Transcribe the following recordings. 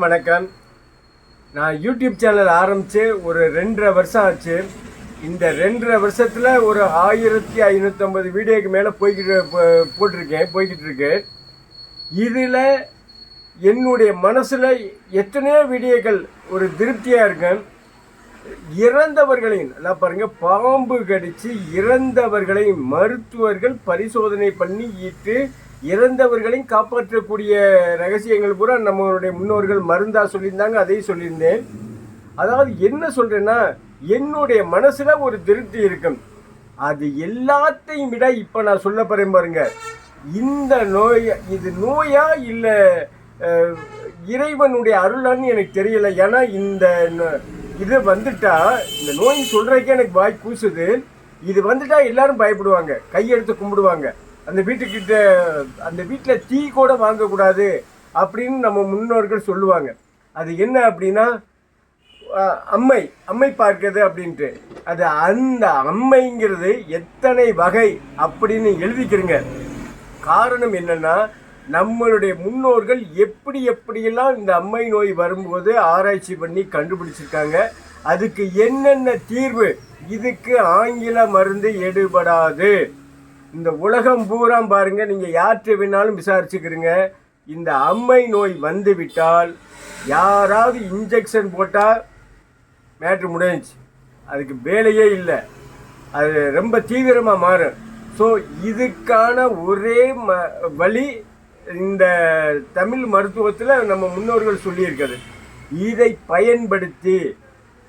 எல்லாருக்கும் வணக்கம். நான் யூடியூப் சேனல் ஆரம்பித்து ஒரு ரெண்டரை வருஷம் ஆச்சு. இந்த ரெண்டரை வருஷத்தில் ஒரு ஆயிரத்தி ஐநூற்றம்பது வீடியோக்கு மேலே போய்கிட்டு போட்டிருக்கேன் போய்கிட்டு இருக்கு இதில் என்னுடைய மனசில் எத்தனையோ வீடியோக்கள் ஒரு திருப்தியாக இருக்கும் இறந்தவர்களையும் நல்லா பாருங்கள் பாம்பு கடித்து இறந்தவர்களை மருத்துவர்கள் பரிசோதனை பண்ணி ஈட்டு இறந்தவர்களையும் காப்பாற்றக்கூடிய ரகசியங்கள் பூரா நம்மளுடைய முன்னோர்கள் மருந்தா சொல்லியிருந்தாங்க அதையும் சொல்லியிருந்தேன். அதாவது என்ன சொல்றேன்னா என்னுடைய மனசுல ஒரு திருப்தி இருக்கும். அது எல்லாத்தையும் விட இப்ப நான் சொல்ல போறேன் பாருங்க. இந்த நோய் இது நோயா இல்லை இறைவனுடைய அருளான்னு எனக்கு தெரியல. ஏன்னா இந்த இது வந்துட்டா இந்த நோய் சொல்றதுக்கே எனக்கு வாய் கூசுது. இது வந்துட்டா எல்லாரும் பயப்படுவாங்க. கையெடுத்து கும்பிடுவாங்க. அந்த வீட்டுக்கிட்ட அந்த வீட்டில் டீ கூட வாங்கக்கூடாது அப்படின்னு நம்ம முன்னோர்கள் சொல்லுவாங்க. அது என்ன அப்படின்னா அம்மை அம்மை பார்க்கிறது அப்படின்ட்டு. அது அந்த அம்மைங்கிறது எத்தனை வகை அப்படின்னு எழுதிக்கிறங்க. காரணம் என்னென்னா நம்மளுடைய முன்னோர்கள் எப்படி எப்படியெல்லாம் இந்த அம்மை நோய் வரும்போது ஆராய்ச்சி பண்ணி கண்டுபிடிச்சிருக்காங்க அதுக்கு என்னென்ன தீர்வு? இதுக்கு ஆங்கில மருந்து எடுபடாது. இந்த உலகம் பூரா பாருங்க நீங்க யார்கிட்ட வேணாலும் விசாரிச்சுக்கிறீங்க. இந்த அம்மை நோய் வந்து விட்டால் யாராவது இன்ஜெக்ஷன் போட்டால் மேட்ரு முடிஞ்சுச்சு. அதுக்கு வேலையே இல்லை. அது ரொம்ப தீவிரமாக மாறும். ஸோ இதுக்கான ஒரே ம வழி இந்த தமிழ் மருத்துவத்தில் நம்ம முன்னோர்கள் சொல்லியிருக்கிறது. இதை பயன்படுத்தி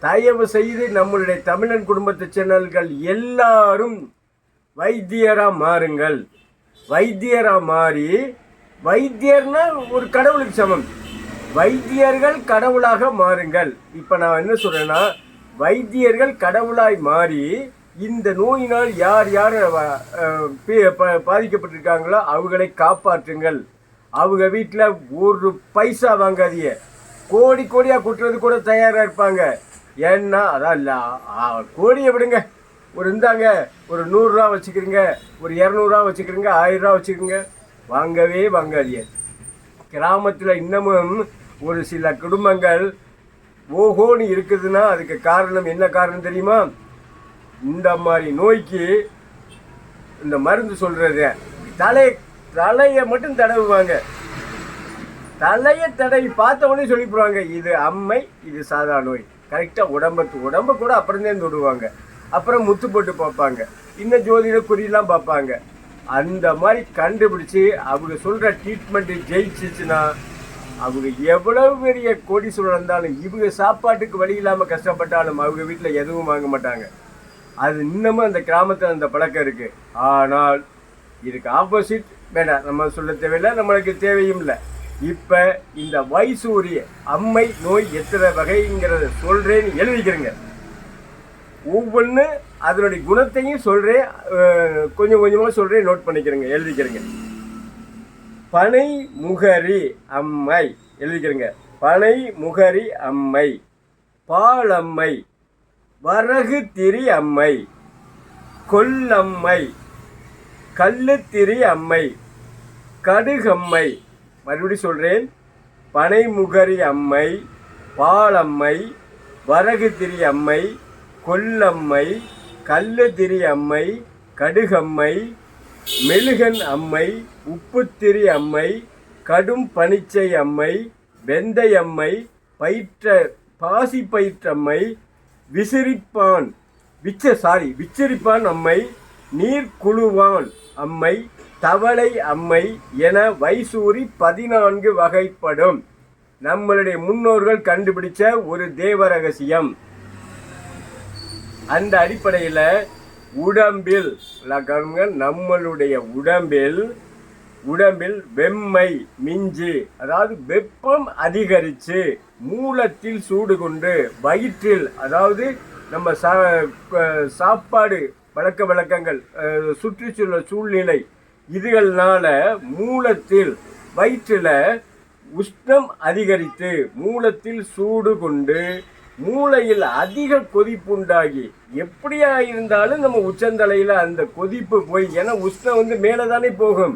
தயவு செய்து நம்மளுடைய தமிழன் குடும்பத்து சேனல்கள் எல்லாரும் வைத்தியராக மாறுங்கள். வைத்தியராக மாறி வைத்தியர்னா ஒரு கடவுளுக்கு சமம். வைத்தியர்கள் கடவுளாக மாறுங்கள். இப்போ நான் என்ன சொல்கிறேன்னா வைத்தியர்கள் கடவுளாய் மாறி இந்த நோயினால் யார் யார் பாதிக்கப்பட்டிருக்காங்களோ அவங்களை காப்பாற்றுங்கள். அவங்க வீட்டில் ஒரு பைசா வாங்காதீங்க. கோடி கோடியாக குட்டுறது கூட தயாராக இருப்பாங்க. ஏன்னா அதான் இல்லை கோடியை விடுங்க. ஒரு இந்தாங்க ஒரு நூறுரூவா வச்சுக்கிறீங்க ஒரு இரநூறுவா வச்சுக்கிறீங்க ஆயிரரூவா வச்சுக்கிறீங்க. வாங்கவே வாங்காதீங்க. கிராமத்தில் இன்னமும் ஒரு சில குடும்பங்கள் ஓஹோன்னு இருக்குதுன்னா அதுக்கு காரணம் என்ன காரணம் தெரியுமா? இந்த மாதிரி நோய்க்கு இந்த மருந்து சொல்கிறது தலை தலையை மட்டும் தடவுவாங்க. தலையை தடவி பார்த்தவொடனே உடனே இது அம்மை இது சாதா நோய். கரெக்டாக உடம்புக்கு உடம்ப கூட அப்புறம் தான் தொடுவாங்க. அப்புறம் முத்து போட்டு பார்ப்பாங்க. இன்னும் ஜோதிட குறியெல்லாம் பார்ப்பாங்க. அந்த மாதிரி கண்டுபிடிச்சு அவங்க சொல்கிற ட்ரீட்மெண்ட்டு ஜெயிச்சிச்சுன்னா அவங்க எவ்வளவு பெரிய கோடீஸ்வரர் இருந்தாலும் இவங்க சாப்பாட்டுக்கு வழி இல்லாமல் கஷ்டப்பட்டாலும் அவங்க வீட்டில் எதுவும் வாங்க மாட்டாங்க. அது இன்னமும் அந்த கிராமத்தில் அந்த பழக்கம் இருக்கு. ஆனால் இதுக்கு ஆப்போசிட் வேண்டாம் நம்ம சொல்ல தேவையில்லை நம்மளுக்கு தேவையும் இல்லை. இப்போ இந்த வைசூரிய அம்மை நோய் எத்தனை வகைங்கிறத சொல்கிறேன்னு எழுதிக்கிறேங்க. ஒவ்வொன்று அதனுடைய குணத்தையும் சொல்கிறேன் கொஞ்சம் கொஞ்சமாக சொல்கிறேன் நோட் பண்ணிக்கிறேங்க எழுதிக்கிறேங்க. பனை முகரி அம்மை எழுதிக்கிறேங்க. பனை முகரி அம்மை பாலம்மை வரகு திரி அம்மை கொல்லம்மை கல்லுத்திரி அம்மை கடுகம்மை மறுபடியும் சொல்கிறேன் பனைமுகரி அம்மை பாலம்மை வரகு திரி அம்மை கொல்லம்மை கல்லுதிரி அம்மை கடுகம்மை மெழுகன் அம்மை உப்புத்திரி அம்மை கடும் பனிச்சை அம்மை வெந்தயம்மை பயிற்ற பாசி பயிற்றம்மை விசிறிப்பான் விச்ச சாரி விச்சரிப்பான் அம்மை நீர்க்குழுவான் அம்மை தவளை அம்மை என வைசூரி பதினான்கு வகைப்படும். நம்மளுடைய முன்னோர்கள் கண்டுபிடிச்ச ஒரு தேவ ரகசியம் அந்த அடிப்படையில் உடம்பில் கவனிங்க, நம்மளுடைய உடம்பில் உடம்பில் வெம்மை மிஞ்சி அதாவது வெப்பம் அதிகரித்து மூலத்தில் சூடு கொண்டு வயிற்றில் அதாவது நம்ம சா சாப்பாடு பழக்க வழக்கங்கள் சுற்றுச்சூழல் சூழ்நிலை இதுகள்னால மூலத்தில் வயிற்றில் உஷ்ணம் அதிகரித்து மூலத்தில் சூடு கொண்டு மூளையில் அதிக கொதிப்பு உண்டாகி எப்படியா இருந்தாலும் நம்ம உச்சந்தலையில் அந்த கொதிப்பு போய் ஏன்னா உஷ்ணம் வந்து மேலே தானே போகும்.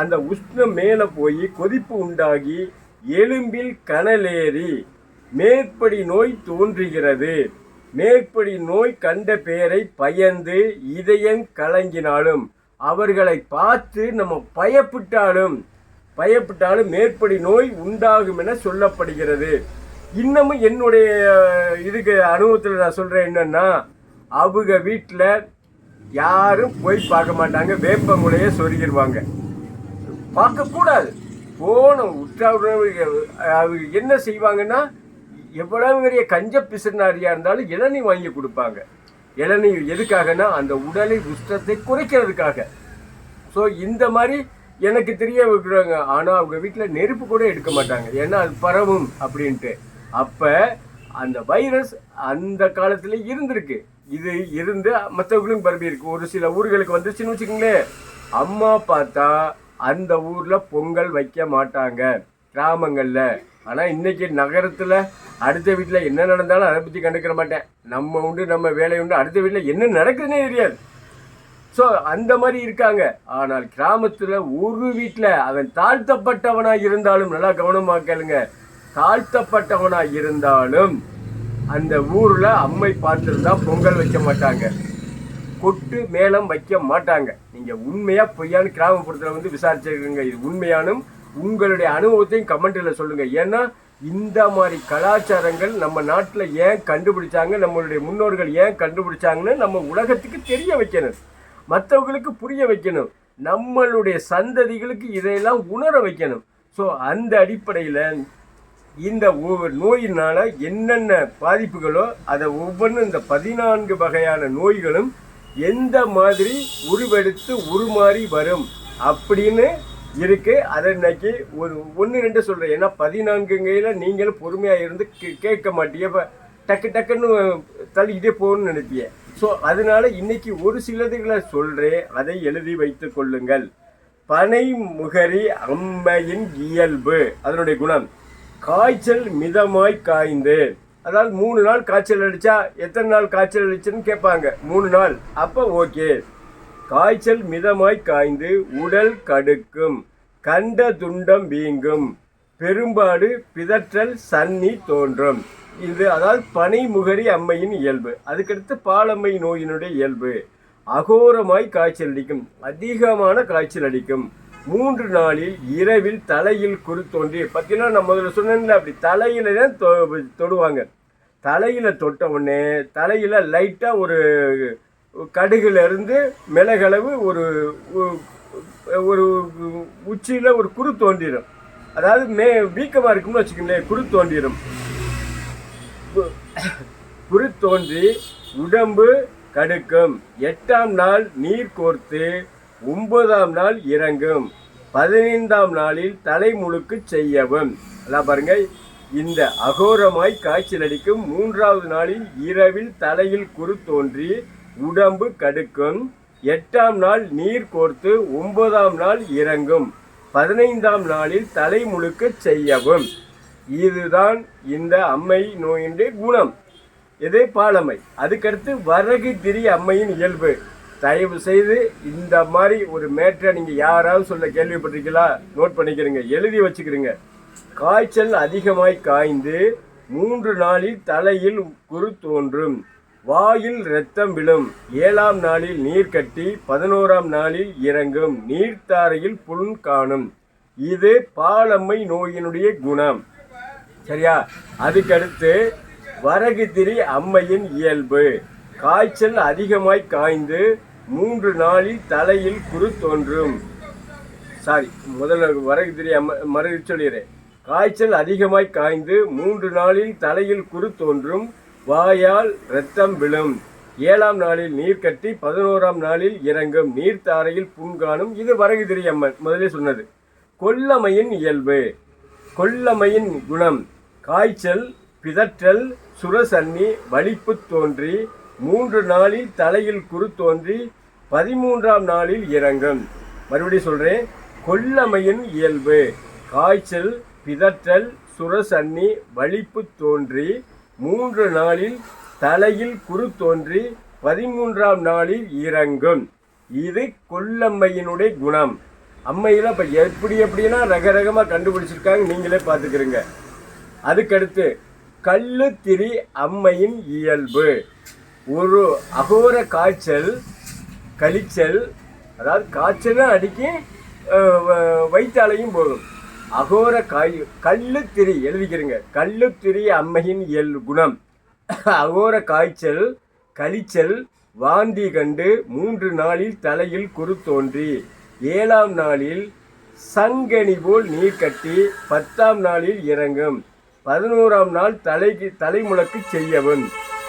அந்த உஷ்ணம் மேலே போய் கொதிப்பு உண்டாகி எலும்பில் கனலேறி மேற்படி நோய் தோன்றுகிறது. மேற்படி நோய் கண்ட பெயரை பயந்து இதயம் கலங்கினாலும் அவர்களை பார்த்து நம்ம பயப்பட்டாலும் பயப்பட்டாலும் மேற்படி நோய் உண்டாகும் என சொல்லப்படுகிறது. இன்னமும் என்னுடைய இதுக்கு அனுபவத்தில் நான் சொல்கிறேன் என்னன்னா அவங்க வீட்டில் யாரும் போய் பார்க்க மாட்டாங்க. வேப்பங்குலையே சொருகிடுவாங்க பார்க்கக்கூடாது போனோம் உற்றாவுடைய அவங்க என்ன செய்வாங்கன்னா எவ்வளவு பெரிய கஞ்ச பிசுநாரியாக இருந்தாலும் இளநீ வாங்கி கொடுப்பாங்க. இளநீ எதுக்காகனா அந்த உடலை உஷ்டத்தை குறைக்கிறதுக்காக. ஸோ இந்த மாதிரி எனக்கு தெரிய வைக்கிறாங்க. ஆனால் அவங்க வீட்டில் நெருப்பு கூட எடுக்க மாட்டாங்க. ஏன்னா அது பரவும் அப்படின்ட்டு. அப்போ அந்த வைரஸ் அந்த காலத்தில் இருந்திருக்கு. இது இருந்து மற்றவர்களும் பரவி இருக்கு. ஒரு சில ஊர்களுக்கு வந்துச்சுன்னு வச்சுக்கோங்களேன். அம்மா பார்த்தா அந்த ஊரில் பொங்கல் வைக்க மாட்டாங்க கிராமங்களில். ஆனால் இன்னைக்கு நகரத்தில் அடுத்த வீட்டில் என்ன நடந்தாலும் அதை பற்றி கண்டுக்கிற மாட்டேன். நம்ம உண்டு நம்ம வேலை உண்டு அடுத்த வீட்டில் என்ன நடக்குதுன்னே தெரியாது. ஸோ அந்த மாதிரி இருக்காங்க. ஆனால் கிராமத்தில் ஒரு வீட்டில் அவன் தாழ்த்தப்பட்டவனாக இருந்தாலும் நல்லா கவனமாக கேளுங்க. தாழ்த்தப்பட்டவனாக இருந்தாலும் அந்த ஊரில் அம்மை பார்த்துருந்தா பொங்கல் வைக்க மாட்டாங்க. கொட்டு மேளம் வைக்க மாட்டாங்க. நீங்கள் உண்மையாக பொய்யான கிராமப்புறத்தில் வந்து விசாரிச்சிருக்கீங்க இது உண்மையானும் உங்களுடைய அனுபவத்தையும் கமெண்ட்டில் சொல்லுங்கள் ஏன்னா இந்த மாதிரி கலாச்சாரங்கள் நம்ம நாட்டில் ஏன் கண்டுபிடிச்சாங்க நம்மளுடைய முன்னோர்கள் ஏன் கண்டுபிடிச்சாங்கன்னு நம்ம உலகத்துக்கு தெரிய வைக்கணும். மற்றவங்களுக்கு புரிய வைக்கணும். நம்மளுடைய சந்ததிகளுக்கு இதையெல்லாம் உணர வைக்கணும். ஸோ அந்த அடிப்படையில் இந்த ஒவ்வொரு என்னென்ன பாதிப்புகளோ அதை ஒவ்வொன்றும் இந்த பதினான்கு வகையான நோய்களும் எந்த மாதிரி உருவெடுத்து உருமாறி வரும் அப்படின்னு இருக்கு. அதை இன்னைக்கு ஒரு ஒன்று ரெண்டு சொல்கிறேன் ஏன்னா பதினான்குங்கையில் நீங்களும் பொறுமையாக இருந்து கே- கேட்க மாட்டீங்க. இப்போ டக்கு டக்குன்னு தள்ளிக்கிட்டே போகணும்னு நினைப்பீங்க. ஸோ அதனால இன்னைக்கு ஒரு சிலதுகளை சொல்கிறேன் அதை எழுதி வைத்து கொள்ளுங்கள். பனை முகரி அம்மையின் இயல்பு. அதனுடைய குணம். காய்ச்சல் மிதமாய் காய்ந்து. அதாவது மூணு நாள் காய்ச்சல் அடித்தா எத்தனை நாள் காய்ச்சல் அடிச்சுன்னு கேட்பாங்க. மூணு நாள். அப்போ ஓகே. காய்ச்சல் மிதமாய் காய்ந்து உடல் கடுக்கும். கண்ட துண்டம் வீங்கும். பெரும்பாடு பிதற்றல் சன்னி தோன்றும். இது அதாவது பனைமுகரி அம்மையின் இயல்பு. அதுக்கடுத்து பாலம்மை நோயினுடைய இயல்பு. அகோரமாய் காய்ச்சல் அடிக்கும். அதிகமான காய்ச்சல் அடிக்கும். மூன்று நாளில் இரவில் தலையில் குரு தோன்றி பார்த்தீங்கன்னா நான் முதல்ல சொன்னேன்ல அப்படி தலையில தான் தொ- தொடுவாங்க. தலையில் தொட்ட உடனே தலையில் லைட்டாக ஒரு கடுகுலேருந்து மிளகளவு ஒரு ஒரு உச்சியில் ஒரு குரு தோன்றிடும். அதாவது மே வீக்கமாக இருக்கும்னு வச்சுக்கோங்களேன் குரு தோன்றிடும். குறு குரு தோன்றி உடம்பு கடுக்கும். எட்டாம் நாள் நீர் கோர்த்து ஒன்பதாம் நாள் இறங்கும். பதினைந்தாம் நாளில் தலை முழுக்கு செய்யவும். அதான் பாருங்க. இந்த அகோரமாய் காய்ச்சல் அடிக்கும் மூன்றாவது நாளில் இரவில் தலையில் குறு தோன்றி உடம்பு கடுக்கும். எட்டாம் நாள் நீர் கோர்த்து ஒன்பதாம் நாள் இறங்கும். பதினைந்தாம் நாளில் தலை முழுக்க செய்யவும். இதுதான் இந்த அம்மை நோயினுடைய குணம். இதே பாலம்மை. அதுக்கடுத்து வரகு திரி அம்மையின் இயல்பு. தயவு செய்து இந்த மாதிரி ஒரு மேட்டரை நீங்கள் யாராவது சொல்ல கேள்விப்பட்டிருக்கீங்களா? நோட் பண்ணிக்கிறீங்க. எழுதி வச்சுக்கிறீங்க. காய்ச்சல் அதிகமாய் காய்ந்து மூன்று நாளில் தலையில் குரு தோன்றும். வாயில் இரத்தம் விழும். ஏழாம் நாளில் நீர் கட்டி பதினோராம் நாளில் இறங்கும். நீர்த்தாரையில் புண் காணும். இது பாலம்மை நோயினுடைய குணம். சரியா? அதுக்கடுத்து வரகுதிரி அம்மையின் இயல்பு. காய்ச்சல் அதிகமாய் காய்ந்து மூன்று நாளில் தலையில் குரு தோன்றும். சாரி முதல்ல வரகு அம்ம மறு சொல்லிடுறேன். காய்ச்சல் அதிகமாய் காய்ந்து மூன்று நாளில் தலையில் குரு தோன்றும். வாயால் இரத்தம் விழும். ஏழாம் நாளில் நீர் கட்டி பதினோராம் நாளில் இறங்கும். நீர்த்தாரையில் புண்காணும் இது வரகுதிரி அம்மன் முதலே சொன்னது. கொல்லமையின் இயல்பு. கொல்லமையின் குணம். காய்ச்சல் பிதற்றல் சுரசன்னி வலிப்பு தோன்றி மூன்று நாளில் தலையில் குறு தோன்றி பதிமூன்றாம் நாளில் இறங்கும். மறுபடியும் சொல்கிறேன் கொல்லமையின் இயல்பு. காய்ச்சல் பிதற்றல் சுரசன்னி வலிப்பு தோன்றி மூன்று நாளில் தலையில் குரு தோன்றி பதிமூன்றாம் நாளில் இறங்கும். இது கொல்லம்மையினுடைய குணம். அம்மையில் இப்போ எப்படி எப்படின்னா ரக ரகமாக கண்டுபிடிச்சிருக்காங்க நீங்களே பார்த்துக்கிறீங்க. அதுக்கடுத்து கள்ளுத்திரி அம்மையின் இயல்பு. ஒரு அகோர காய்ச்சல் கழிச்சல் அதாவது காய்ச்சலும் அடிக்கும் வயிற்றாலையும் போகும் அகோர காய் கள்ளுத்திரி எழுதிக்கிறீங்க. கள்ளுத்திரி அம்மையின் இயல் குணம். அகோர காய்ச்சல் கழிச்சல் வாந்தி கண்டு மூன்று நாளில் தலையில் குறு தோன்றி ஏழாம் நாளில் சங்கனி போல் நீர் கட்டி பத்தாம் நாளில் இறங்கும். பதினோராம் நாள் தலைக்கு தலைமுழக்கு செய்யவும்.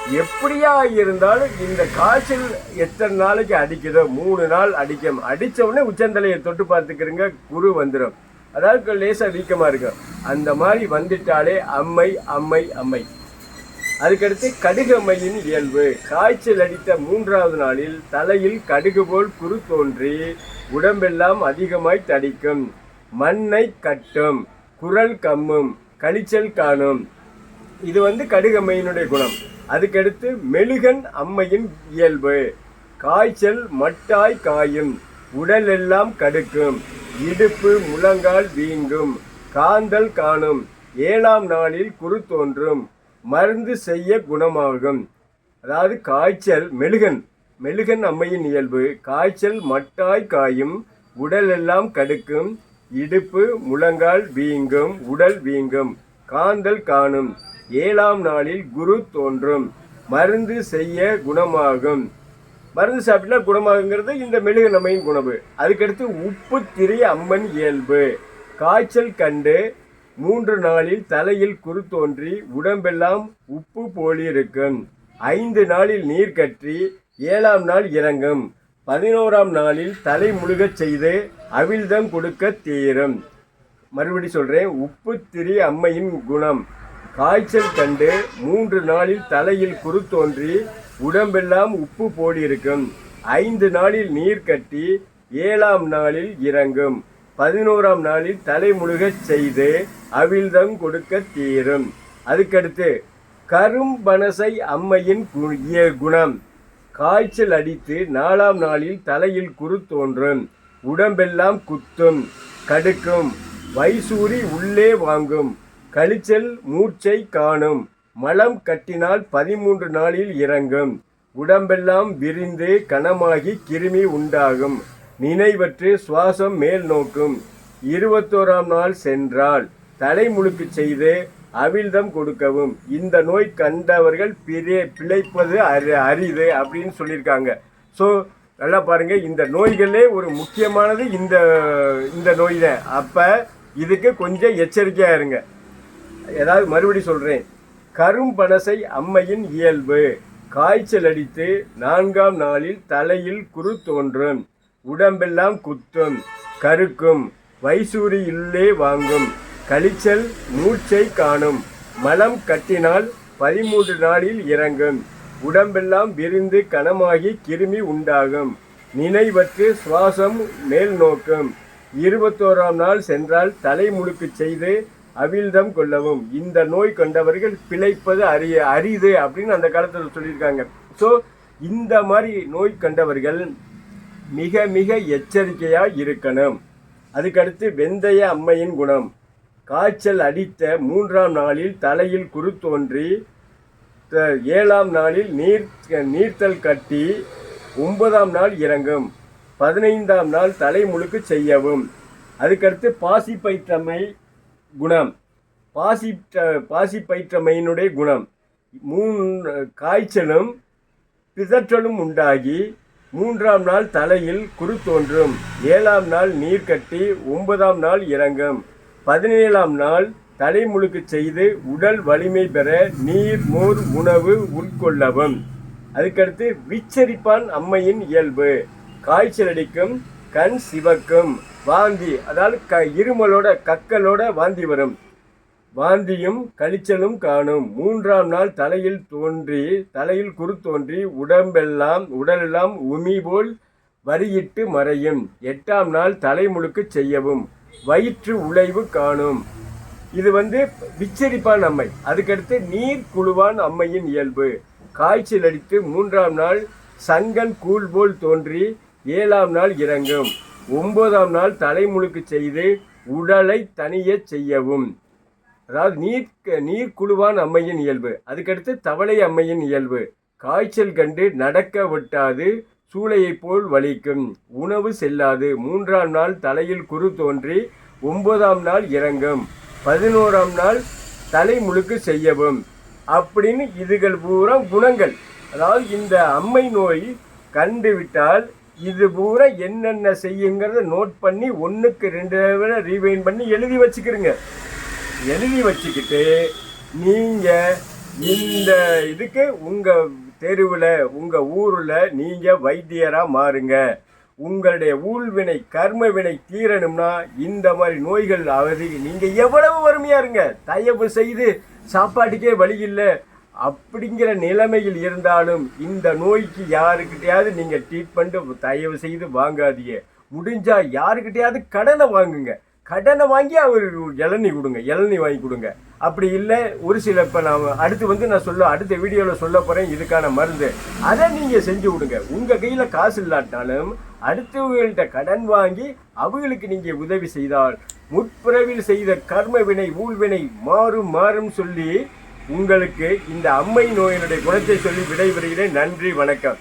எப்படியா இருந்தாலும் இந்த காய்ச்சல் எத்தனை நாளைக்கு அடிக்குதோ மூணு நாள் அடிக்கும். அடித்தவொடனே உச்சந்தலையை தொட்டு பார்த்துக்கிறங்க குரு வந்துடும் அதாவது லேசாக வீக்கமாக இருக்கும். அந்த மாதிரி வந்துட்டாலே அம்மை அம்மை அம்மை. அதுக்கடுத்து கடுகம்மையின் இயல்பு. காய்ச்சல் அடித்த மூன்றாவது நாளில் தலையில் கடுகு போல் குரு தோன்றி உடம்பெல்லாம் அதிகமாய் தடிக்கும். மண்ணை கட்டும். குரல் கம்மும். கழிச்சல் காணும். இது வந்து கடுகம்மையினுடைய குணம். அதுக்கடுத்து மெழுகன் அம்மையின் இயல்பு. காய்ச்சல் மட்டாய் காயும் உடலெல்லாம் கடுக்கும் இடுப்பு முழங்கால் வீங்கும் காந்தல் காணும் ஏழாம் நாளில் குரு தோன்றும் மருந்து செய்ய குணமாகும். அதாவது காய்ச்சல் மெழுகன் மெழுகன் அம்மையின் இயல்பு காய்ச்சல் மட்டாய் காயும் உடலெல்லாம் கடுக்கும் இடுப்பு முழங்கால் வீங்கும் உடல் வீங்கும் காந்தல் காணும் ஏழாம் நாளில் குரு தோன்றும். மருந்து செய்ய குணமாகும். மருந்து சாப்பிட்டா குணமாகுங்கிறது இந்த மெழுகு நம்மையின் குணவு. அதுக்கடுத்து உப்பு திரி அம்மன் இயல்பு. காய்ச்சல் கண்டு மூன்று நாளில் தலையில் குரு தோன்றி உடம்பெல்லாம் உப்பு போலிருக்கும் ஐந்து நாளில் நீர் கற்றி ஏழாம் நாள் இறங்கும். பதினோராம் நாளில் தலை முழுகச் செய்து அவிழ்தம் கொடுக்க தீரும். மறுபடி சொல்கிறேன் உப்பு திரி அம்மையின் குணம். காய்ச்சல் கண்டு மூன்று நாளில் தலையில் குரு தோன்றி உடம்பெல்லாம் உப்பு போடியிருக்கும் ஐந்து நாளில் நீர் கட்டி ஏழாம் நாளில் இறங்கும். பதினோராம் நாளில் தலை முழுகச் செய்து அவிழ்தம் கொடுக்க தீரும். அதுக்கடுத்து கரும்பனசை அம்மையின் குணம். காய்ச்சல் அடித்து நாலாம் நாளில் தலையில் குரு தோன்றும். உடம்பெல்லாம் குத்தும் கடுக்கும். வைசூரி உள்ளே வாங்கும். கழிச்சல் மூச்சை காணும். மலம் கட்டினால் பதிமூன்று நாளில் இறங்கும். உடம்பெல்லாம் விரிந்து கனமாகி கிருமி உண்டாகும். நினைவற்று சுவாசம் மேல் நோக்கும். இருபத்தோராம் நாள் சென்றால் தலைமுழுக்கு செய்து அவிழ்தம் கொடுக்கவும். இந்த நோய் கண்டவர்கள் பிரி பிழைப்பது அரி அரிது அப்படின்னு சொல்லியிருக்காங்க. ஸோ நல்லா பாருங்கள் இந்த நோய்களே ஒரு முக்கியமானது இந்த இந்த நோய் தான். அப்போ இதுக்கு கொஞ்சம் எச்சரிக்கையாக இருங்க. ஏதாவது மறுபடி சொல்கிறேன் கரும்பனசை அம்மையின் இயல்பு. காய்ச்சல் அடித்து நான்காம் நாளில் தலையில் குரு தோன்றும். உடம்பெல்லாம் குத்தும். கருக்கும். வைசூரி இல்லே வாங்கும். கழிச்சல் மூச்சை காணும். மலம் கட்டினால் பதிமூன்று நாளில் இறங்கும். உடம்பெல்லாம் விரிந்து கனமாகி கிருமி உண்டாகும். நினைவற்று சுவாசம் மேல் நோக்கும் இருபத்தோராம் நாள் சென்றால் தலைமுழுக்கு செய்து அவிழ்தம் கொள்ளவும். இந்த நோய் கொண்டவர்கள் பிழைப்பது அரிய அரிது அப்படின்னு அந்த காலத்தில் சொல்லியிருக்காங்க. ஸோ இந்த மாதிரி நோய் கண்டவர்கள் மிக மிக எச்சரிக்கையாக இருக்கணும். அதுக்கடுத்து வெந்தய அம்மையின் குணம். காய்ச்சல் அடித்த மூன்றாம் நாளில் தலையில் குரு தோன்றி த- ஏழாம் நாளில் நீர் நீர்த்தல் கட்டி ஒன்பதாம் நாள் இறங்கும். பதினைந்தாம் நாள் தலை முழுக்கு செய்யவும். அதுக்கடுத்து பாசி குணம். பாசிட்ட பாசி பயிற்றமையினுடைய குணம். மூன் காய்ச்சலும் பிதற்றலும் உண்டாகி மூன்றாம் நாள் தலையில் குரு தோன்றும். ஏழாம் நாள் நீர் கட்டி ஒன்பதாம் நாள் இறங்கும். பதினேழாம் நாள் தலைமுழுக்கு செய்து உடல் வலிமை பெற நீர் மோர் உணவு உட்கொள்ளவும் அதுக்கடுத்து விச்சரிப்பான் அம்மையின் இயல்பு. காய்ச்சல் அடிக்கும் கண் சிவக்கும். வாந்தி. அதாவது க இருமலோட கக்கலோட வாந்தி வரும். வாந்தியும் கழிச்சலும் காணும். மூன்றாம் நாள் தலையில் தோன்றி தலையில் குறு தோன்றி உடம்பெல்லாம் உடலெல்லாம் உமி போல் வரியிட்டு மறையும். எட்டாம் நாள் தலைமுழுக்கு செய்யவும் வயிற்று உழைவு காணும். இது வந்து விச்சரிப்பான் அம்மை. அதுக்கடுத்து நீர் குழுவான் அம்மையின் இயல்பு. காய்ச்சல் அடித்து மூன்றாம் நாள் சங்கன் கூழ் போல் தோன்றி ஏழாம் நாள் இறங்கும். ஒன்பதாம் நாள் தலைமுழுக்கு செய்து உடலை தனியச் செய்யவும். அதாவது நீர் நீர் குழுவான் அம்மையின் இயல்பு. அதுக்கடுத்து தவளை அம்மையின் இயல்பு. காய்ச்சல் கண்டு நடக்க விட்டாது சூளையைப் போல் வலிக்கும். உணவு செல்லாது. மூன்றாம் நாள் தலையில் குரு தோன்றி ஒன்பதாம் நாள் இறங்கும். பதினோராம் நாள் தலை முழுக்கு செய்யவும். அப்படின்னு இதுகள் பூரா குணங்கள். அதாவது இந்த அம்மை நோய் கண்டுவிட்டால் இது பூரா என்னென்ன செய்யுங்கிறத நோட் பண்ணி ஒன்றுக்கு ரெண்டு தடவை ரீவைன் பண்ணி எழுதி வச்சுக்கிறங்க எழுதி வச்சுக்கிட்டு நீங்கள் இந்த இதுக்கு உங்கள் தெருவில் உங்கள் ஊரில் நீங்கள் வைத்தியராக மாறுங்க. உங்களுடைய ஊழ்வினை கர்ம வினை தீரணும்னா இந்த மாதிரி நோய்கள் அவதி நீங்கள் எவ்வளவு வறுமையாக இருங்க. தயவு செய்து சாப்பாட்டுக்கே வழி இல்லை. அப்படிங்கிற நிலைமையில் இருந்தாலும் இந்த நோய்க்கு யாருக்கிட்டையாவது நீங்கள் ட்ரீட்மெண்ட்டு தயவு செய்து வாங்காதீங்க. முடிஞ்சால் யாருக்கிட்டையாவது கடனை வாங்குங்க. கடனை வாங்கி அவர் இளநீ கொடுங்க. இளநீ வாங்கி கொடுங்க. அப்படி இல்லை ஒரு சில இப்போ நான் அடுத்து வந்து நான் சொல்ல அடுத்த வீடியோவில் சொல்ல போகிறேன் இதுக்கான மருந்து. அதை நீங்கள் செஞ்சு விடுங்க. உங்கள் கையில் காசு இல்லாட்டாலும் அடுத்தவங்கள்ட்ட கடன் வாங்கி அவங்களுக்கு நீங்கள் உதவி செய்தால் முற்பிறவில் செய்த கர்ம வினை ஊழ்வினை மாறும் மாறும் சொல்லி உங்களுக்கு இந்த அம்மை நோயினுடைய குணத்தை சொல்லி விடைபெறுகிறேன். நன்றி வணக்கம்.